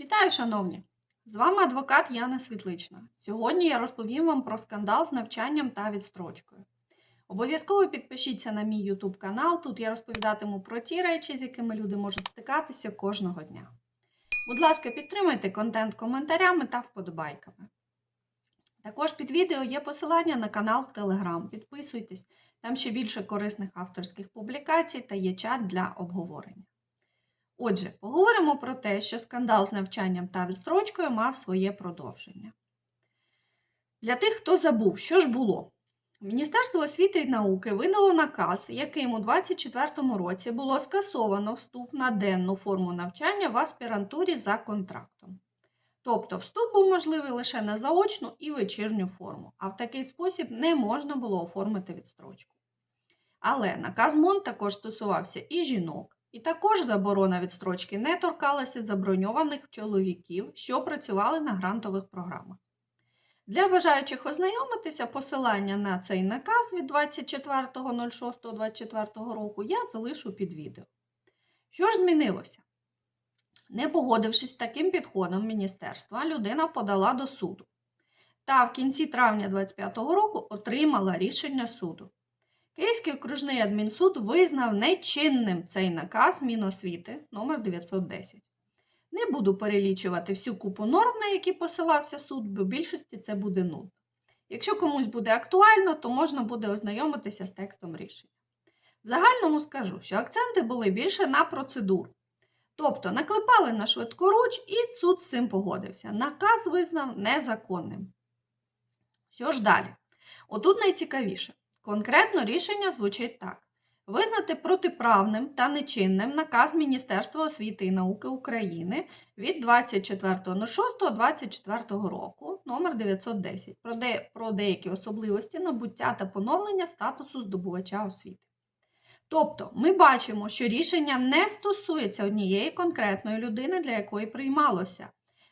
Вітаю, шановні! З вами адвокат Яна Світлична. Сьогодні я розповім вам про скандал з навчанням та відстрочкою. Обов'язково підпишіться на мій YouTube канал. Тут я розповідатиму про ті речі, з якими люди можуть стикатися кожного дня. Будь ласка, підтримайте контент коментарями та вподобайками. Також під відео є посилання на канал в Telegram. Підписуйтесь, там ще більше корисних авторських публікацій та є чат для обговорення. Отже, поговоримо про те, що скандал з навчанням та відстрочкою мав своє продовження. Для тих, хто забув, що ж було. Міністерство освіти і науки видало наказ, яким у 2024 році було скасовано вступ на денну форму навчання в аспірантурі за контрактом. Тобто вступ був можливий лише на заочну і вечірню форму, а в такий спосіб не можна було оформити відстрочку. Але наказ МОН також стосувався і жінок, і також заборона відстрочки не торкалася заброньованих чоловіків, що працювали на грантових програмах. Для бажаючих ознайомитися посилання на цей наказ від 24.06.24 року я залишу під відео. Що ж змінилося? Не погодившись з таким підходом міністерства, людина подала до суду. Та в кінці травня 2025 року отримала рішення суду. Київський окружний адмінсуд визнав нечинним цей наказ Міносвіти номер 910. Не буду перелічувати всю купу норм, на які посилався суд, бо в більшості це буде нудно. Якщо комусь буде актуально, то можна буде ознайомитися з текстом рішення. В загальному скажу, що акценти були більше на процедуру. Тобто наклепали на швидкоруч, і суд з цим погодився. Наказ визнав незаконним. Що ж далі? Отут найцікавіше. Конкретно рішення звучить так: визнати протиправним та нечинним наказ Міністерства освіти і науки України від 24.06.24 року номер 910 про, де, про деякі особливості набуття та поновлення статусу здобувача освіти. Тобто, ми бачимо, що рішення не стосується однієї конкретної людини, для якої приймалося,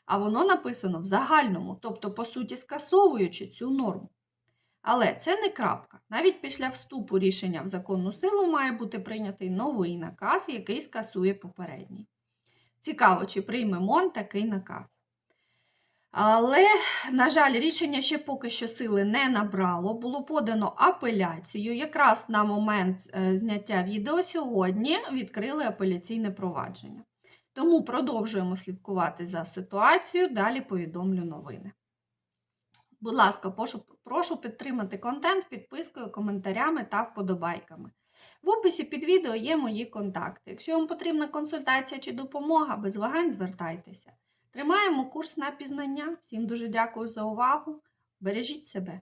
а воно написано в загальному, тобто, по суті, скасовуючи цю норму. Але це не крапка. Навіть після вступу рішення в законну силу має бути прийнятий новий наказ, який скасує попередній. Цікаво, чи прийме МОН такий наказ. Але, на жаль, рішення ще поки що сили не набрало. Було подано апеляцію. Якраз на момент е, зняття відео сьогодні відкрили апеляційне провадження. Тому продовжуємо слідкувати за ситуацією. Далі повідомлю новини. Будь ласка, прошу, прошу підтримати контент підпискою, коментарями та вподобайками. В описі під відео є мої контакти. Якщо вам потрібна консультація чи допомога, без вагань звертайтеся. Тримаємо курс на пізнання. Всім дуже дякую за увагу. Бережіть себе!